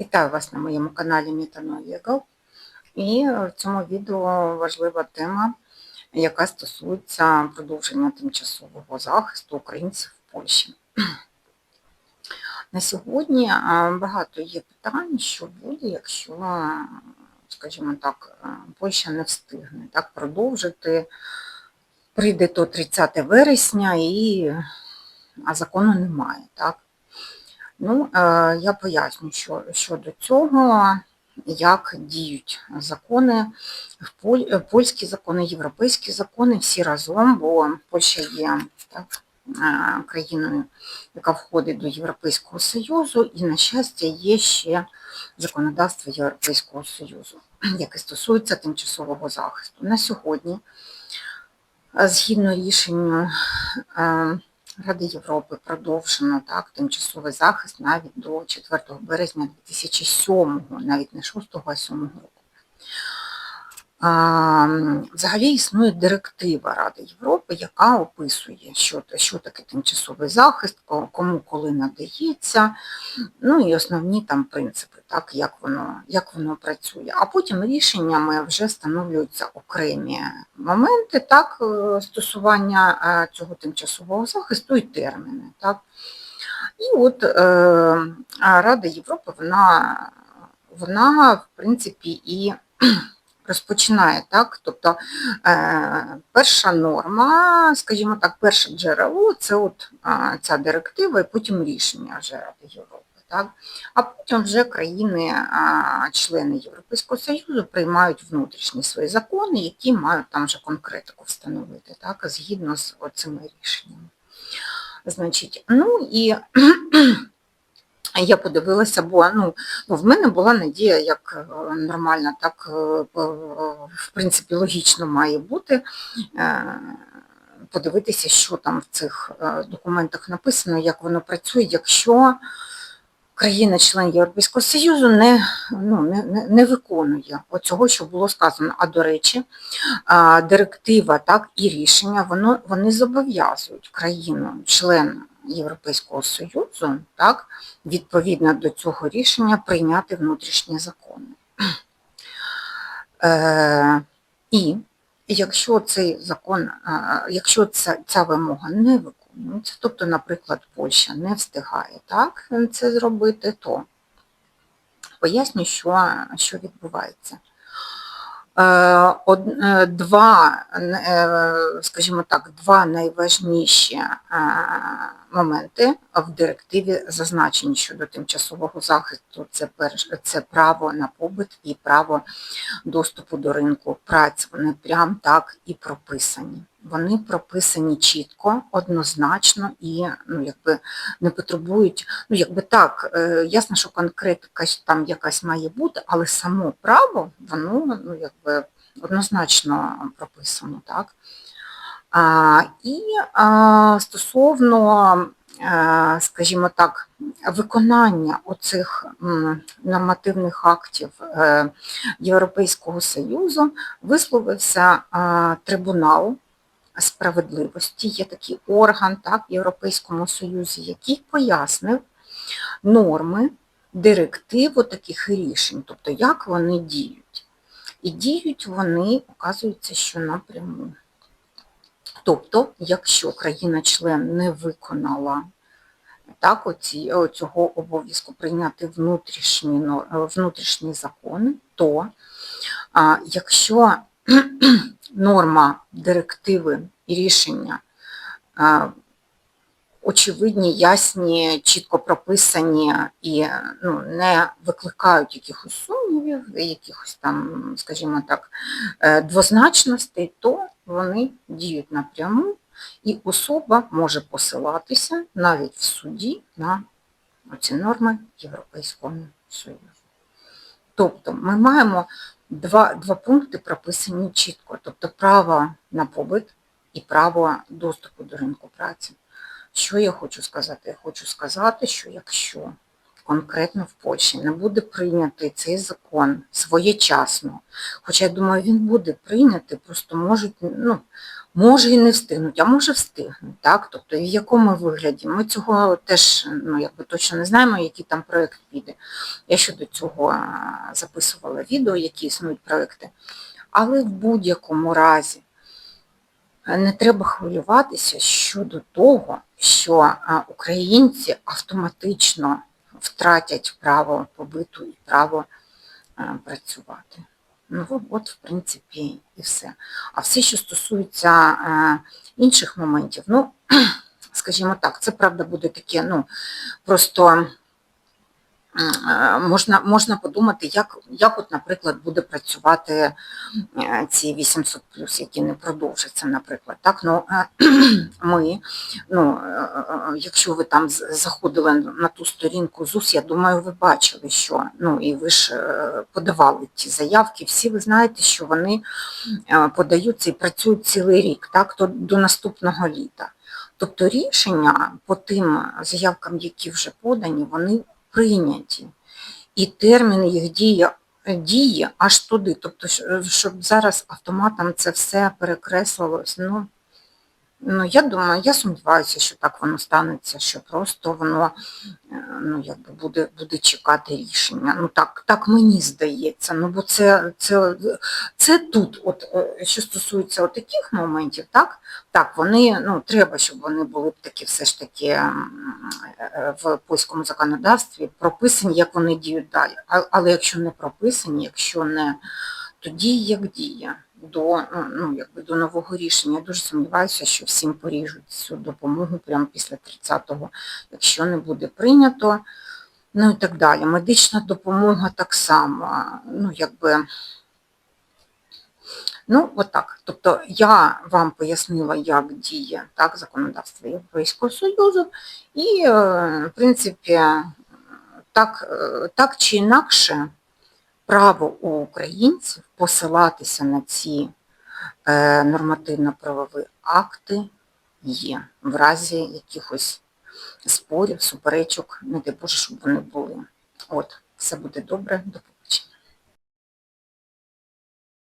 Вітаю вас на моєму каналі Мітано Legal. І в цьому відео важлива тема, яка стосується продовження тимчасового захисту українців в Польщі. На сьогодні багато є питань, що буде, якщо, скажімо так, Польща не встигне так продовжити. Прийде то 30 вересня, і, а закону немає. Так? Ну, е, я поясню, що щодо цього, як діють закони, е, польські закони, європейські закони, всі разом, бо Польща є так, е, країною, яка входить до Європейського Союзу, і, на щастя, є ще законодавство Європейського Союзу, яке стосується тимчасового захисту. На сьогодні, згідно рішенню Ради Європи продовжено так, тимчасовий захист навіть до 4 березня 2007, навіть не 6, а 7 року. Взагалі існує директива Ради Європи, яка описує, що, що таке тимчасовий захист, кому коли надається, ну і основні там принципи, так, як воно, як воно працює. А потім рішеннями вже встановлюються окремі моменти так, е, стосування е, цього тимчасового захисту і терміни. Так. І от е, Рада Європи, вона, вона в принципі, і розпочинає так. Тобто е, перша норма, скажімо так, перше джерело це от е, ця директива і потім рішення вже Ради Європи. Так? А потім вже країни, а, члени Європейського Союзу приймають внутрішні свої закони, які мають там вже конкретику встановити, так, згідно з цими рішеннями. Значить, ну і я подивилася, бо ну, в мене була надія, як е, нормально, так, е, в принципі, логічно має бути. е, Подивитися, що там в цих е, документах написано, як воно працює, якщо країна-член Європейського Союзу не, ну, не, не, виконує оцього, що було сказано. А до речі, директива так, і рішення воно, вони зобов'язують країну, член Європейського Союзу, так, відповідно до цього рішення прийняти внутрішні закони. Е, і якщо цей закон, е, якщо ця, ця вимога не виконується, тобто, наприклад, Польща не встигає так, це зробити, то поясню, що, що відбувається. Е, е, Два, е, скажімо так, два найважніші моменти в директиві зазначені щодо тимчасового захисту. Це право на побут і право доступу до ринку праці. Вони прям так і прописані. Вони прописані чітко, однозначно і ну, якби не потребують, ну якби так, е, ясно, що конкретика там якась має бути, але само право, воно ну, якби однозначно прописано, так. А, і а, стосовно, е, скажімо так, виконання оцих нормативних актів е, Європейського Союзу висловився а, трибунал справедливості. Є такий орган так, в Європейському Союзі, який пояснив норми, директиву таких рішень, тобто як вони діють. І діють вони, оказується, що напряму. Тобто, якщо країна-член не виконала так, оці, цього обов'язку прийняти внутрішні, внутрішні закони, то а, якщо норма директиви і рішення очевидні, ясні, чітко прописані і ну, не викликають якихось сумнівів, якихось там, скажімо так, е, двозначностей, то вони діють напряму, і особа може посилатися навіть в суді на ці норми Європейського Союзу. Тобто ми маємо два, два пункти прописані чітко, тобто право на побит і право доступу до ринку праці. Що я хочу сказати? Я хочу сказати, що якщо конкретно в Польщі не буде прийнятий цей закон своєчасно, хоча я думаю, він буде прийнятий, просто можуть, ну, може і не встигнуть, а може встигнуть, так? Тобто, в якому вигляді? Ми цього теж ну, якби точно не знаємо, який там проєкт піде. Я щодо цього записувала відео, які існують проекти. Але в будь-якому разі е, не треба хвилюватися щодо того, що українці автоматично втратять право побиту і право е, працювати. Ну, от, в принципі, і все. А все, що стосується е, інших моментів, ну, скажімо так, це правда буде таке, ну, просто можна, можна подумати, як, як от, наприклад, буде працювати е, ці 800 які не продовжаться, наприклад. Так? Ну, е, ми, ну, е, е, якщо ви там заходили на ту сторінку ЗУС, я думаю, ви бачили, що, ну, і ви ж е, подавали ті заявки, всі ви знаєте, що вони е, подаються і працюють цілий рік, так, то до наступного літа. Тобто рішення по тим заявкам, які вже подані, вони прийняті. І термін їх дії, дії аж туди. Тобто, щоб зараз автоматом це все перекреслилось, ну, ну я думаю, я сумніваюся, що так воно станеться, що просто воно е, ну, якби буде, буде чекати рішення. Ну так, так мені здається. Ну, бо це, це, це тут, от, е, що стосується от таких моментів, так, так, вони, ну, треба, щоб вони були б такі все ж таки в польському законодавстві прописані, як вони діють далі. Але якщо не прописані, якщо не, то дії як дія. До, е, ну, якби до нового рішення. Я дуже сумніваюся, що всім поріжуть цю допомогу прямо після 30-го, якщо не буде прийнято, ну і так далі. Медична допомога так само. Ну, якби, Ну, отак. Тобто я вам пояснила, як діє так, законодавство Європейського Союзу, і, е, в принципі, так, е, так чи інакше, право у українців посилатися на ці е, нормативно-правові акти є в разі якихось спорів, суперечок, не дай Боже, щоб вони були. От, все буде добре, до побачення.